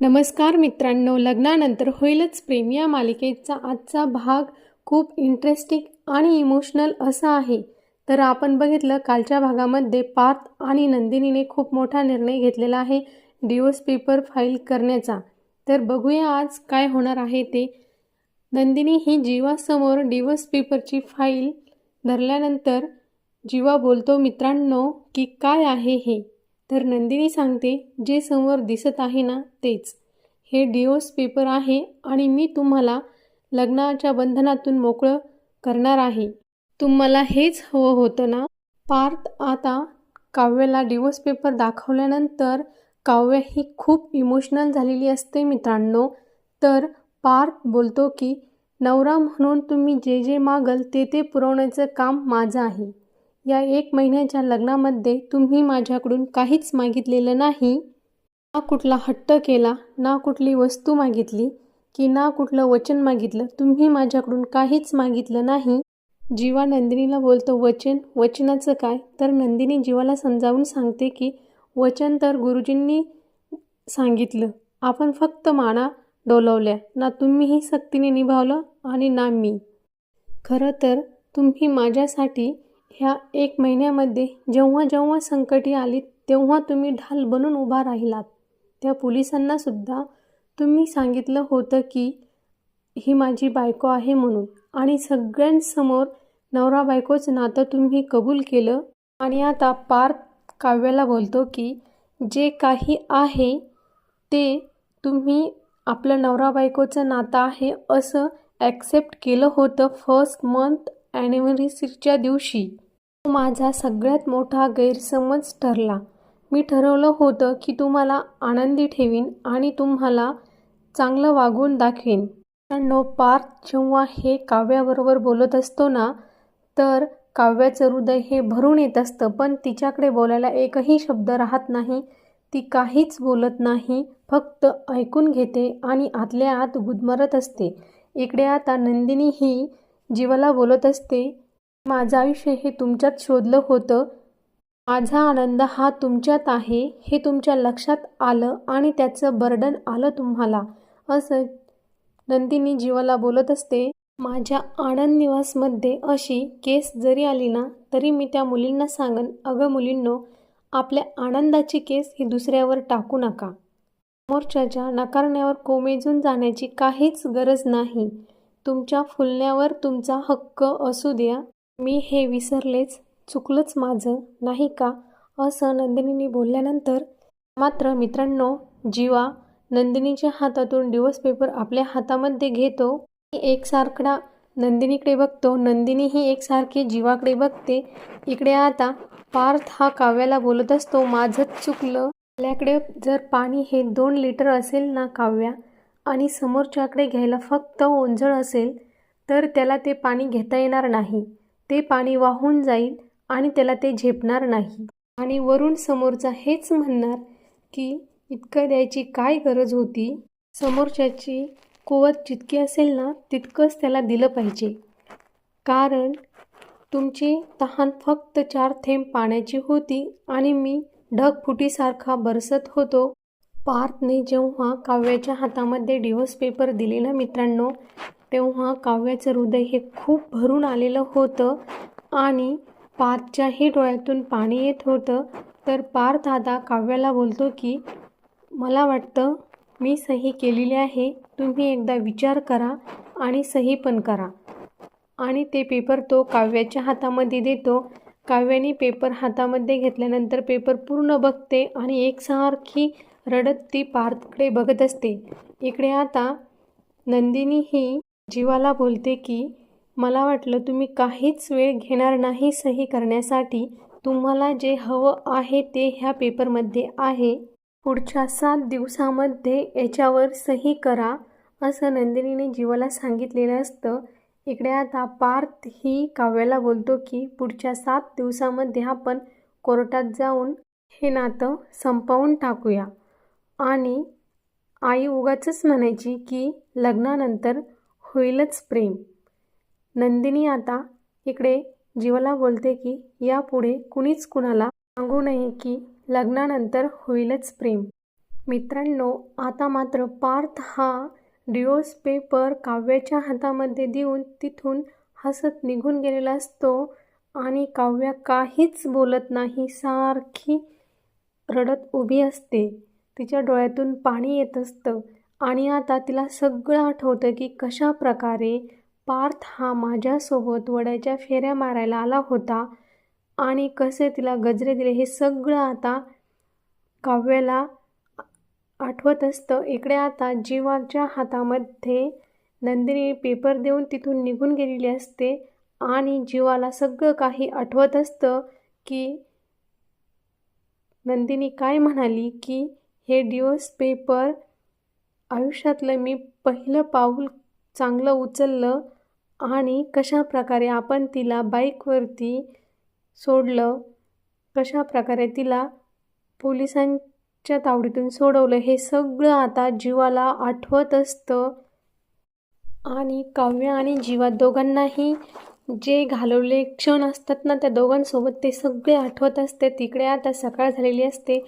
नमस्कार मित्रांनो लग्नानंतर होईलच प्रेम. या मालिकेचा आजचा भाग खूप इंटरेस्टिंग आणि इमोशनल असा आहे. तर आपण बघितलं कालच्या भागामध्ये पार्थ आणि नंदिनीने खूप मोठा निर्णय घेतलेला आहे डिवोर्स पेपर फाईल करण्याचा. तर बघूया आज काय होणार आहे ते. नंदिनी ही जीवासमोर डिवोर्स पेपरची फाईल धरल्यानंतर जीवा बोलतो मित्रांनो की काय आहे हे? तर नंदिनी सांगते जे समोर दिसत आहे ना तेच. हे डिओस पेपर आहे आणि मी तुम्हाला लग्नाच्या बंधनातून मोकळं करणार आहे. तुम्हाला हेच हवं होतं ना? पार्थ आता काव्याला डिवोर्स पेपर दाखवल्यानंतर काव्य ही खूप इमोशनल झालेली असते मित्रांनो. तर पार्थ बोलतो की नवरा म्हणून तुम्ही जे जे मागल ते ते पुरवण्याचं काम माझं आहे. या एक महिन्याच्या लग्नामध्ये तुम्ही माझ्याकडून काहीच मागितलेलं नाही. ना कुठला हट्ट केला ना कुठली वस्तू मागितली की ना कुठलं वचन मागितलं तुम्ही माझ्याकडून काहीच मागितलं नाही. जीवा नंदिनीला बोलतो वचन वचनाचं काय? तर नंदिनी जीवाला समजावून सांगते की वचन तर गुरुजींनी सांगितलं. आपण फक्त माना डोलवल्या. ना तुम्हीही सक्तीने निभावलं आणि ना मी. खरं तर तुम्ही माझ्यासाठी ह्या एक महिन्यामध्ये जेव्हा जेव्हा संकटी आली तेव्हा तुम्ही ढाल बनून उभा राहिलात. त्या पोलिसांनासुद्धा तुम्ही सांगितलं होतं की ही माझी बायको आहे म्हणून. आणि सगळ्यांसमोर नवरा बायकोचं नातं तुम्ही कबूल केलं. आणि आता पार्थ काव्याला बोलतो की जे काही आहे ते तुम्ही आपलं नवरा बायकोचं नातं आहे असं ॲक्सेप्ट केलं होतं फर्स्ट मंथ ॲनिव्हर्सरीच्या दिवशी तो माझा सगळ्यात मोठा गैरसमज ठरला. मी ठरवलं होतं की तुम्हाला आनंदी ठेवीन आणि तुम्हाला चांगलं वागून दाखवीन. नो पार्थ जेव्हा हे काव्याबरोबर बोलत असतो ना तर काव्याचं हृदय हे भरून येत असतं पण तिच्याकडे बोलायला एकही शब्द राहत नाही. ती काहीच बोलत नाही फक्त ऐकून घेते आणि आतल्या आत गुदमरत असते. इकडे आता नंदिनी ही जीवाला बोलत असते माझं आयुष्य हे तुमच्यात शोधलं होतं. माझा आनंद हा तुमच्यात आहे हे तुमच्या लक्षात आलं आणि त्याचं बर्डन आलं तुम्हाला. असं नंदिनी जीवाला बोलत असते माझ्या आनंद निवासमध्ये अशी केस जरी आली ना तरी मी त्या मुलींना सांगन अगं मुलींनो आपल्या आनंदाची केस ही दुसऱ्यावर टाकू नका. समोरच्याच्या नकारण्यावर कोमेजून जाण्याची काहीच गरज नाही. तुमच्या फुलण्यावर तुमचा हक्क असू द्या. मी हे विसरलेच. चुकलंच माझं नाही का? असं नंदिनीने बोलल्यानंतर मात्र मित्रांनो जीवा नंदिनीच्या हातातून डिवोर्स पेपर आपल्या हातामध्ये घेतो. एकसारखा नंदिनीकडे बघतो. नंदिनी ही एकसारखी जीवाकडे बघते. इकडे आता पार्थ हा काव्याला बोलत असतो माझंच चुकलं. आपल्याकडे जर पाणी हे दोन लिटर असेल ना काव्या आणि समोरच्याकडे घ्यायला फक्त ओंजळ असेल तर त्याला ते पाणी घेता येणार नाही. ते पाणी वाहून जाईल आणि त्याला ते झेपणार नाही. आणि वरून समोरचा हेच म्हणणार की इतकं द्यायची काय गरज होती? समोरच्याची कुवत जितकी असेल ना तितकंच त्याला दिलं पाहिजे. कारण तुमची तहान फक्त चार थेंब पाण्याची होती आणि मी ढगफुटीसारखा बरसत होतो. पार्थने जेव्हा काव्याच्या हातामध्ये डिवोर्स पेपर दिले ना मित्रांनो तेव्हा काव्याचं हृदय हे खूप भरून आलेलं होतं आणि पार्थच्याही डोळ्यातून पाणी येत होतं. तर पार्थ आता काव्याला बोलतो की मला वाटतं मी सही केलेली आहे तुम्ही एकदा विचार करा आणि सही पण करा. आणि ते पेपर तो काव्याच्या हातामध्ये देतो. काव्याने पेपर हातामध्ये घेतल्यानंतर पेपर पूर्ण बघते आणि एकसारखी रडत ती पार्थकडे बघत असते. इकडे आता नंदिनी ही जीवाला बोलते की मला वाटलं तुम्ही काहीच वेळ घेणार नाही सही करण्यासाठी. तुम्हाला जे हवं आहे ते ह्या पेपरमध्ये आहे. पुढच्या सात दिवसामध्ये याच्यावर सही करा असं नंदिनीने जीवाला सांगितलेलं असतं. इकडे आता पार्थ ही काव्याला बोलतो की पुढच्या सात दिवसामध्ये आपण कोर्टात जाऊन हे नातं संपवून टाकूया. आणि आई उगाचच म्हणायची की लग्नानंतर होईलच प्रेम. नंदिनी आता इकडे जीवाला बोलते की यापुढे कुणीच कुणाला सांगू नये की लग्नानंतर होईलच प्रेम. मित्रांनो आता मात्र पार्थ हा डिओस पेपर काव्याच्या हातामध्ये देऊन तिथून हसत निघून गेलेला असतो आणि काव्या काहीच बोलत नाही सारखी रडत उभी असते. तिच्या डोळ्यातून पाणी येत असतं आणि आता तिला सगळं आठवतं की कशा प्रकारे पार्थ हा माझ्यासोबत वड्याच्या फेऱ्या मारायला आला होता आणि कसे तिला गजरे दिले हे सगळं आता काव्याला आठवत असतं. इकडे आता जीवाच्या हातामध्ये नंदिनी पेपर देऊन तिथून निघून गेलेली असते आणि जीवाला सगळं काही आठवत असतं की नंदिनी काय म्हणाली की हे डिवोर्स पेपर आयुष्यातलं मी पहिलं पाऊल चांगलं उचललं आणि कशा प्रकारे आपण तिला बाईकवरती सोडलं कशा प्रकारे तिला पोलिसांच्या तावडीतून सोडवलं हे सगळं आता जीवाला आठवत असतं. आणि काव्य आणि जीवा दोघांनाही जे घालवले क्षण असतात ना त्या दोघांसोबत ते सगळे आठवत असते. तिकडे आता सकाळ झालेली असते.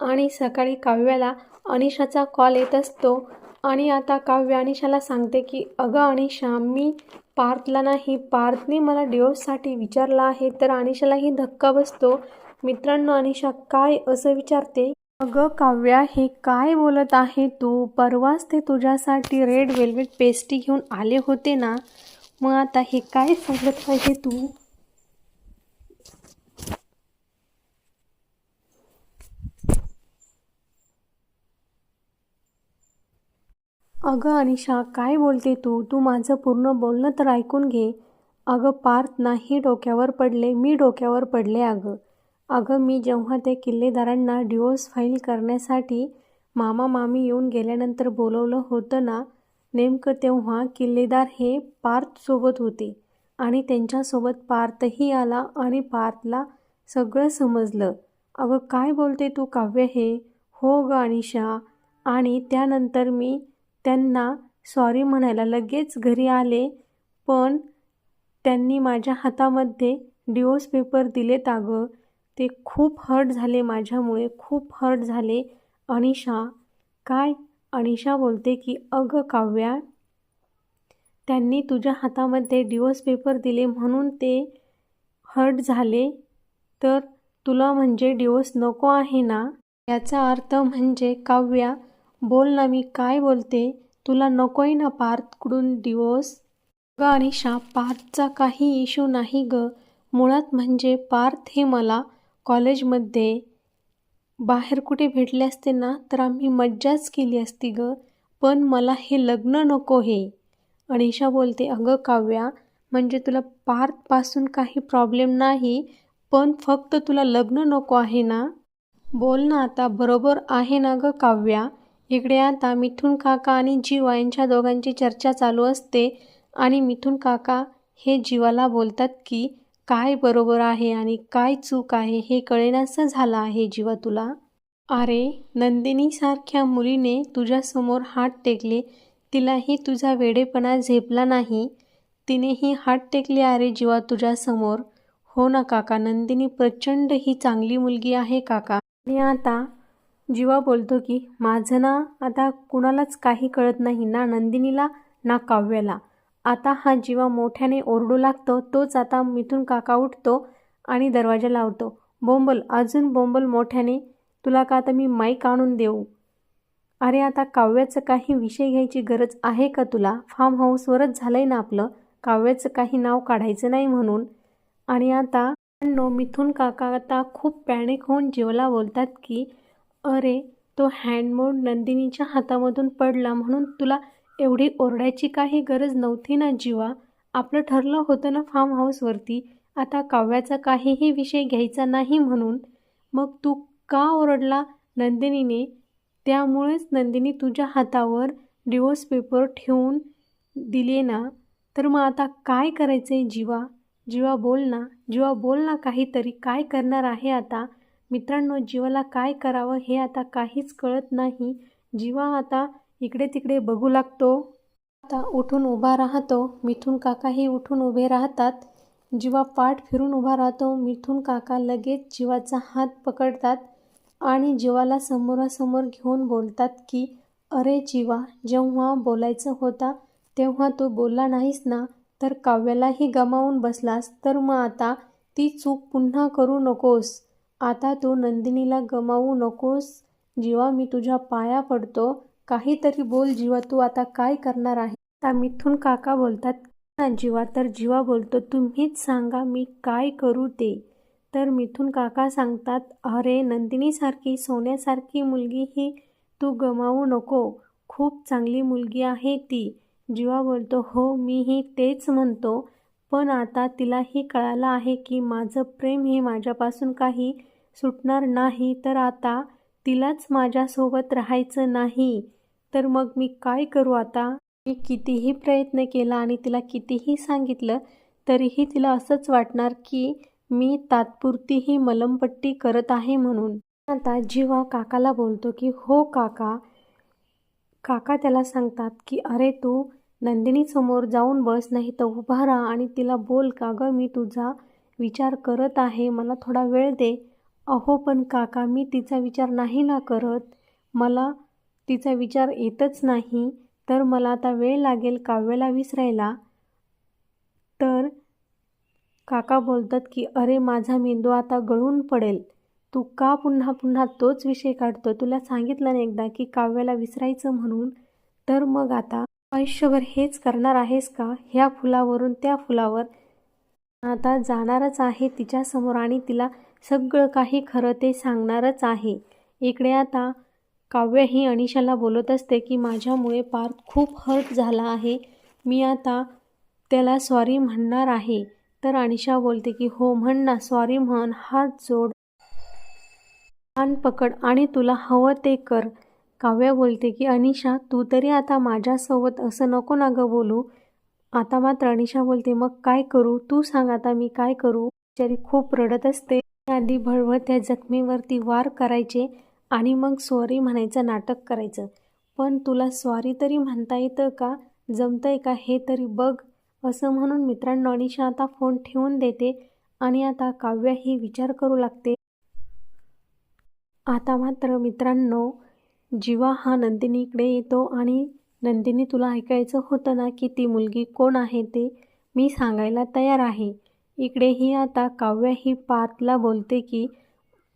आणि सकाळी काव्याला अनिशाचा कॉल येत असतो. आणि आता काव्य अनिशाला सांगते की अगं अनिशा मी पार्थला नाही. पार्थने मला डिवोर्ससाठी विचारला आहे तर अनिशालाही धक्का बसतो. मित्रांनो अनिशा काय असं विचारते? अगं काव्या हे काय बोलत आहे तू? परवाच ते तुझ्यासाठी रेड वेल्वेट पेस्टी घेऊन आले होते ना? मग आता हे काय सांगत आहे तू? अगं अनिशा काय बोलते तू? तू माझं पूर्ण बोलणं तर ऐकून घे. अगं पार्थ नाही डोक्यावर पडले मी डोक्यावर पडले अगं. अगं मी जेव्हा ते किल्लेदारांना डिवोर्स फाईल करण्यासाठी मामा मामी येऊन गेल्यानंतर बोलवलं होतं ना नेमकं तेव्हा किल्लेदार हे पार्थसोबत होते आणि त्यांच्यासोबत पार्थही आला आणि पार्थला सगळं समजलं. अगं काय बोलते तू काव्य हे? हो गं अनिशा. आणि त्यानंतर मी त्यांना सॉरी म्हणायला लगेच घरी आले पण त्यांनी माझ्या हातामध्ये डिओस पेपर दिलेत अगं. ते खूप हर्ट झाले माझ्यामुळे खूप हर्ट झाले. अनिशा काय? अनिशा बोलते की अगं काव्या त्यांनी तुझ्या हातामध्ये डिओस पेपर दिले म्हणून ते हर्ट झाले. तर तुला म्हणजे डिवोर्स नको आहे ना? याचा अर्थ म्हणजे काव्या बोल ना मी काय बोलते? तुला नको आहे ना पार्थकडून डिवोर्स ग अनिशा पार्थचा काही इशू नाही ग. मुळात म्हणजे पार्थ हे मला कॉलेजमध्ये बाहेर कुठे भेटले असते ना तर आम्ही मज्जाच केली असती ग. पण मला हे लग्न नको हे. अनिशा बोलते अगं काव्या म्हणजे तुला पार्थपासून काही प्रॉब्लेम नाही पण फक्त तुला लग्न नको आहे ना? बोल ना आता बरोबर आहे ना ग काव्या. इकडे आता मिथून काका आणि जीवा यांच्या दोघांची चर्चा चालू असते आणि मिथून काका हे जीवाला बोलतात की काय बरोबर आहे आणि काय चूक आहे हे कळेनासं झालं आहे जीवा तुला? अरे नंदिनीसारख्या मुलीने तुझ्यासमोर हात टेकले. तिलाही तुझा वेडेपणा झेपला नाही. तिनेही हात टेकले अरे जीवा तुझ्यासमोर. हो ना काका नंदिनी प्रचंड ही चांगली मुलगी आहे काका. आणि आता जीवा बोलतो की माझं ना आता कुणालाच काही कळत नाही ना नंदिनीला ना काव्याला. आता हा जीवा मोठ्याने ओरडू लागतो तोच आता मिथून काका उठतो आणि दरवाजा लावतो. बोंबल अजून बोंबल मोठ्याने तुला का आता मी माईक आणून देऊ? अरे आता काव्याचं काही विषय घ्यायची गरज आहे का तुला? फार्म हाऊसवरच झालं आहे ना आपलं. काव्याचं काही नाव काढायचं नाही म्हणून. आणि आता नो मिथून काका आता खूप पॅनिक होऊन जीवाला बोलतात की अरे तो हँडमोड नंदिनीच्या हातामधून पडला म्हणून तुला एवढी ओरडायची काही गरज नव्हती ना जीवा? आपलं ठरलं होतं ना फार्म हाऊसवरती आता काव्याचा काहीही विषय घ्यायचा नाही म्हणून. मग तू का ओरडला नंदिनीने? त्यामुळेच नंदिनी तुझ्या हातावर डिवोर्स पेपर ठेवून दिले ना? तर मग आता काय करायचं आहे जीवा? जीवा बोल ना. जीवा बोल ना काहीतरी. काय करणार आहे आता? मित्रांनो जीवाला काय करावं हे आता काहीच कळत नाही. जीवा आता इकडे तिकडे बघू लागतो. आता उठून उभा राहतो. मिथून काकाही उठून उभे राहतात. जीवा पाठ फिरून उभा राहतो. मिथून काका लगेच जीवाचा हात पकडतात आणि जीवाला समोरासमोर घेऊन बोलतात की अरे जीवा जेव्हा बोलायचं होता तेव्हा तू बोलला नाहीस ना? तर काव्यालाही गमावून बसलास. तर मग आता ती चूक पुन्हा करू नकोस. आता तू नंदिनीला गमावू नकोस. जीवा मी तुझ्या पाया पडतो काहीतरी बोल जीवा तू आता काय करणार आहे? आता मिथून काका बोलतात ना जीवा तर जीवा बोलतो. तुम्हीच सांगा मी काय करू ते. तर मिथून काका सांगतात अरे नंदिनीसारखी सोन्यासारखी मुलगी ही तू गमावू नको. खूप चांगली मुलगी आहे ती. जीवा बोलतो हो मीही तेच म्हणतो. पण आता तिलाही कळालं आहे की माझं प्रेम हे माझ्यापासून काही सुटणार नाही तर आता तिलाच माझ्यासोबत राहायचं नाही. तर मग मी काय करू आता? मी कितीही प्रयत्न केला आणि तिला कितीही सांगितलं तरीही तिला असंच वाटणार की मी तात्पुरती ही मलमपट्टी करत आहे म्हणून. आता जीवा काकाला बोलतो की हो काका. काका त्याला सांगतात की अरे तू नंदिनीसमोर जाऊन बस नाही तर उभा राहा आणि तिला बोल का गं? मी तुझा विचार करत आहे मला थोडा वेळ दे. अहो पण काका मी तिचा विचार नाही ना करत. मला तिचा विचार येतच नाही तर मला आता वेळ लागेल काव्याला विसरायला. तर काका बोलतात की अरे माझा मेंदू आता गळून पडेल. तू का पुन्हा पुन्हा तोच विषय काढतो तुला सांगितलं ना एकदा की काव्याला विसरायचं म्हणून. तर मग आता आयुष्यभर हेच करणार आहेस का? ह्या फुलावरून त्या फुलावर आता जाणारच आहे तिच्यासमोर आणि तिला सगळं काही खरं ते सांगणारच आहे. इकडे आता काव्य ही अनिशाला बोलत असते की माझ्यामुळे पार्थ खूप हर्ट झाला आहे. मी आता त्याला सॉरी म्हणणार आहे. तर अनिशा बोलते की हो म्हण ना सॉरी म्हण हात जोड. कान पकड आणि तुला हवं ते कर. काव्या बोलते की अनिशा तू तरी आता माझ्यासोबत असं नको ना गं बोलू. आता मात्र अनिशा बोलते मग काय करू? तू सांग आता मी काय करू? बिचारी खूप रडत असते. आधी भळभळ त्या जखमीवरती वार करायचे आणि मग सॉरी म्हणायचं नाटक करायचं. पण तुला सॉरी तरी म्हणता येतं का? जमतंय का? हे तरी बघ. असं म्हणून मित्रांनो अनिशा आता फोन ठेवून देते आणि आता काव्या ही विचार करू लागते. आता मात्र मित्रांनो जीवा हा नंदिनीकडे येतो आणि नंदिनी तुला ऐकायचं होतं ना की ती मुलगी कोण आहे ते मी सांगायला तयार आहे. इकडे ही आता काव्या ही पातला बोलते की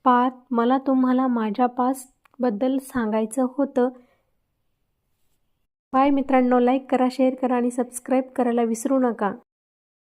पात मला तुम्हाला माझ्या पासबद्दल सांगायचं होतं. बाय मित्रांनो लाईक करा शेअर करा आणि सबस्क्राईब करायला विसरू नका.